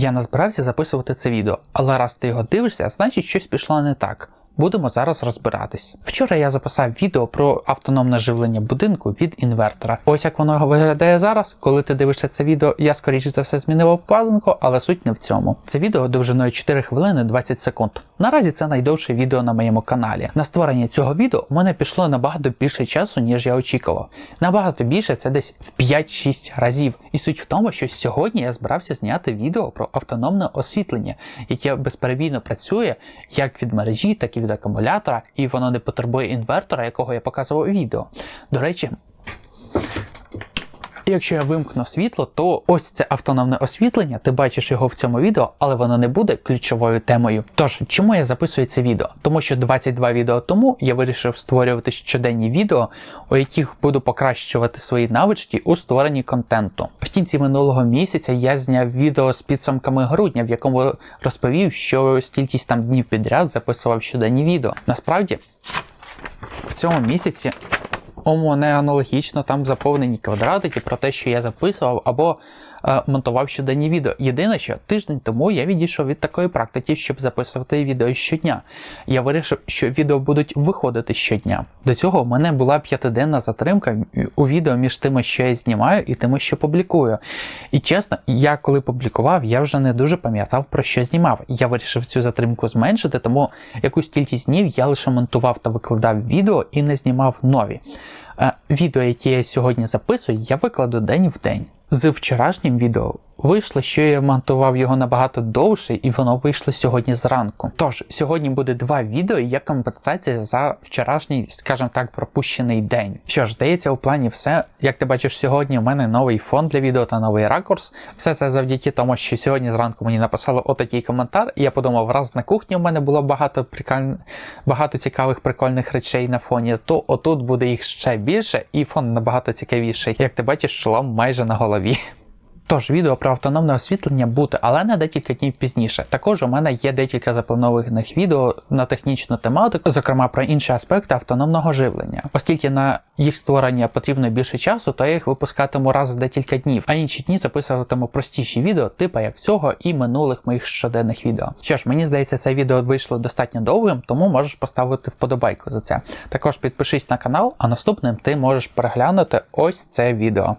Я не збирався записувати це відео, але раз ти його дивишся, значить щось пішло не так. Будемо зараз розбиратись. Вчора я записав відео про автономне живлення будинку від інвертора. Ось як воно виглядає зараз. Коли ти дивишся це відео, я скоріше за все змінив обкладинку, але суть не в цьому. Це відео довжиною 4 хвилини 20 секунд. Наразі це найдовше відео на моєму каналі. На створення цього відео у мене пішло набагато більше часу, ніж я очікував. Набагато більше це десь в 5-6 разів. І суть в тому, що сьогодні я збирався зняти відео про автономне освітлення, яке безперебійно працює як від мережі, так і від акумулятора, і воно не потребує інвертора, якого я показував у відео. До речі. Якщо я вимкну світло, то ось це автономне освітлення, ти бачиш його в цьому відео, але воно не буде ключовою темою. Тож, чому я записую це відео? Тому що 22 відео тому я вирішив створювати щоденні відео, у яких буду покращувати свої навички у створенні контенту. В кінці минулого місяця я зняв відео з підсумками грудня, в якому розповів, що стількись там днів підряд записував щоденні відео. Насправді, в цьому місяці у мене аналогічно там заповнені квадратики про те, що я записував або е, монтував щоденні відео. Єдине, що тиждень тому я відійшов від такої практики, щоб записувати відео щодня. Я вирішив, що відео будуть виходити щодня. До цього в мене була п'ятиденна затримка у відео між тими, що я знімаю, і тими, що публікую. І чесно, я коли публікував, я вже не дуже пам'ятав про що знімав. Я вирішив цю затримку зменшити, тому якусь кількість днів я лише монтував та викладав відео і не знімав нові. Е, Відео, які я сьогодні записую, я викладу день в день. З вчорашнім відео вийшло, що я монтував його набагато довше, і воно вийшло сьогодні зранку. Тож, сьогодні буде два відео як компенсація за вчорашній, скажімо так, пропущений день. Що ж, здається, у плані все. Як ти бачиш, сьогодні у мене новий фон для відео та новий ракурс. Все це завдяки тому, що сьогодні зранку мені написали отакий коментар, і я подумав, раз на кухні у мене було багато приколь... багато цікавих прикольних речей на фоні, то отут буде їх ще більше, і фон набагато цікавіший. Як ти бачиш, шолом майже на голові. Тож, відео про автономне освітлення буде, але не декілька днів пізніше. Також у мене є декілька запланованих відео на технічну тематику, зокрема про інші аспекти автономного живлення. Оскільки на їх створення потрібно більше часу, то я їх випускатиму раз в декілька днів, а інші дні записуватиму простіші відео, типу як цього і минулих моїх щоденних відео. Що ж, мені здається, це відео вийшло достатньо довгим, тому можеш поставити вподобайку за це. Також підпишись на канал, а наступним ти можеш переглянути ось це відео.